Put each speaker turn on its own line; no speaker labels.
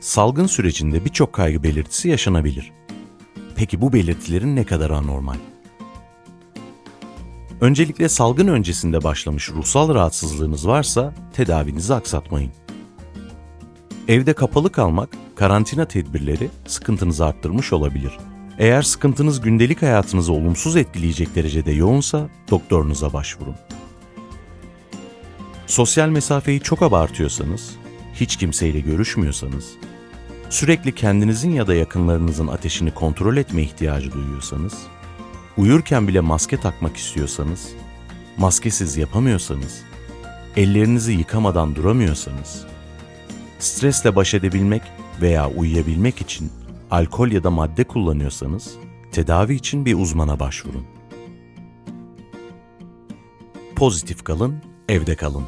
Salgın sürecinde birçok kaygı belirtisi yaşanabilir. Peki bu belirtilerin ne kadar anormal? Öncelikle salgın öncesinde başlamış ruhsal rahatsızlığınız varsa tedavinizi aksatmayın. Evde kapalı kalmak, karantina tedbirleri sıkıntınızı arttırmış olabilir. Eğer sıkıntınız gündelik hayatınızı olumsuz etkileyecek derecede yoğunsa doktorunuza başvurun. Sosyal mesafeyi çok abartıyorsanız, hiç kimseyle görüşmüyorsanız, sürekli kendinizin ya da yakınlarınızın ateşini kontrol etme ihtiyacı duyuyorsanız, uyurken bile maske takmak istiyorsanız, maskesiz yapamıyorsanız, ellerinizi yıkamadan duramıyorsanız, stresle baş edebilmek veya uyuyabilmek için alkol ya da madde kullanıyorsanız, tedavi için bir uzmana başvurun. Pozitif kalın, evde kalın.